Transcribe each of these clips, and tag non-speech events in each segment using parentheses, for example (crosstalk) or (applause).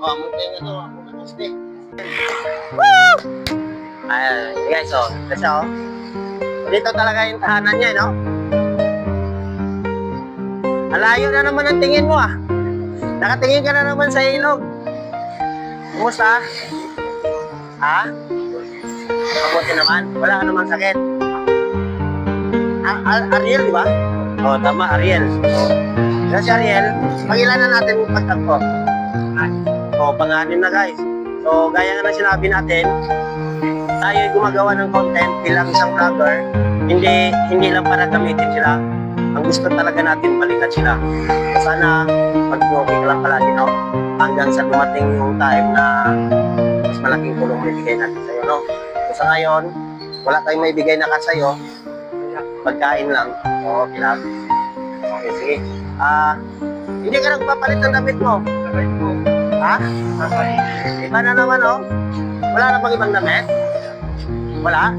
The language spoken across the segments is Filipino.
Oh, mo tayo ano, ako na gusto. Woo! Ayan, guys, oh. Kasi, oh. Dito talaga yung tahanan niya, no? Alayo na naman ang tingin mo, ah. Nakatingin ka na naman sa ilog. Kumusta? Ha? Mabuti naman. Wala ka naman sakit. A- A- Ariel, di ba? Oo, oh, tama, Ariel. Yan si Ariel. Pangilan na natin yung pagtagpo. O, panganin na guys. So, gaya nga na sinabi natin, tayo ay gumagawa ng content bilang isang vlogger. Hindi, hindi lang para gamitin sila. Ang gusto talaga natin, balikan sila. Sana, pag okay ka lang palagi, no? Hanggang sa dumating yung time na mas malaking tulong may bigay natin sa'yo, no? So, sa ngayon, wala tayong may bigay na ka sa'yo. Pagkain lang. Oo, okay lang. Okay, sige. Ah, hindi ka nagpapalit ng damit mo. Ha? Iba na naman, oh. Wala na bang ibang damit? Wala?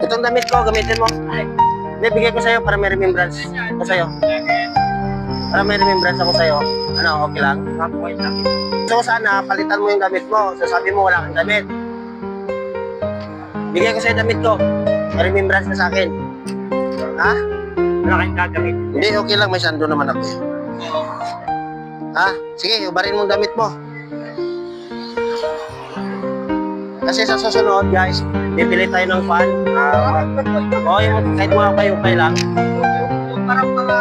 Itong damit ko, gamitin mo. Hindi, bigay ko sa'yo para may remembrance ko sa'yo. Para may remembrance ako sa'yo. Ano, okay lang? So sana, palitan mo yung damit mo. So sabi mo, wala kang damit. Bigay ko sa'yo damit ko. May remembrance ka sa akin. Ha? Wala kayong gagamit. Hindi, okay lang. May sando naman ako. eh. Ha? Sige, ubarin mong damit mo. Kasi sa susunod, guys, bibili tayo ng fan. Ah, o, yung kahit mga kayo kayo lang. Parang mga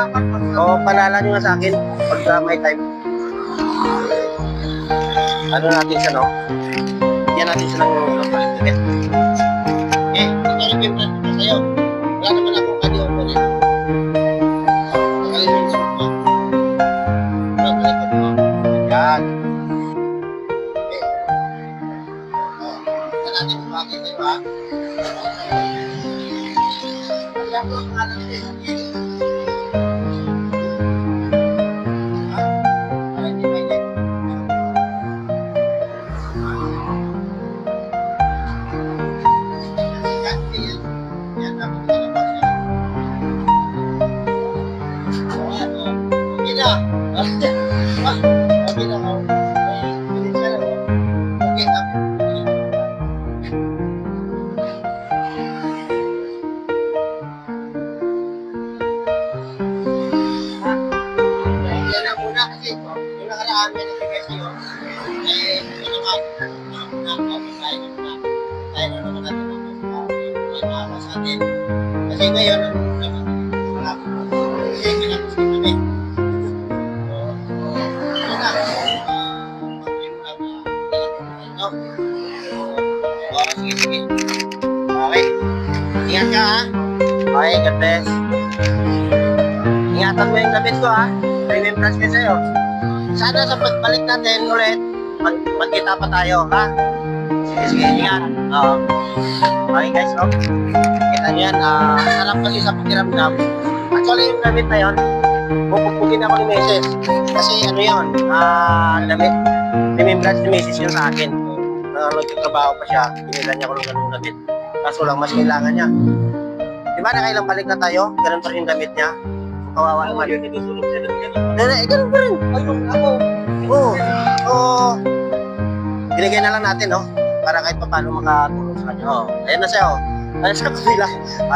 O, panala nyo nga sa akin pag ah, may time. Ano natin siya, no? Bigyan natin siya ng palit-palit. Eh, ito rin yung plan ko sa'yo. Wala naman ako kanya ko rin. Natin yung bakit sa'yo, ha? Alam ko ang alam ko yung sige, sige. Okay. Ingat ka, ha? Okay, God bless. Ingatan mo yung damit ko, ha? Remembrance ko sa'yo. Sana sa pagbalik natin ulit, magkita pa tayo, ha? Sige, sige, ingat. Oo. okay guys, no? Kita niyo yan, ah, sarap kasi sa pakiramdam. Actually, yung damit na yun, pupupugin ako ni Mrs. Kasi ano yun, ah, damit, remembrance ni Mrs. yun sa akin. Na nagtatrabaho pa siya, binila niya ako ng ganung damit. Kaso lang, mas kailangan niya. Di ba nakailang balik na tayo, ganun pa rin yung damit niya. Kawawa naman. ganun. Ganun, ganun pa rin. Ayun, ako. Oo. Oo. Binigay na lang natin, no? Para kahit pa paano makatulong sa kanya. Oo. Ayan na siya, oh. Ayan sa (laughs) kabila.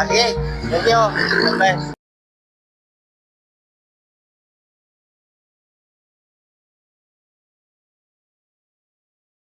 Sige. Thank you. Bless.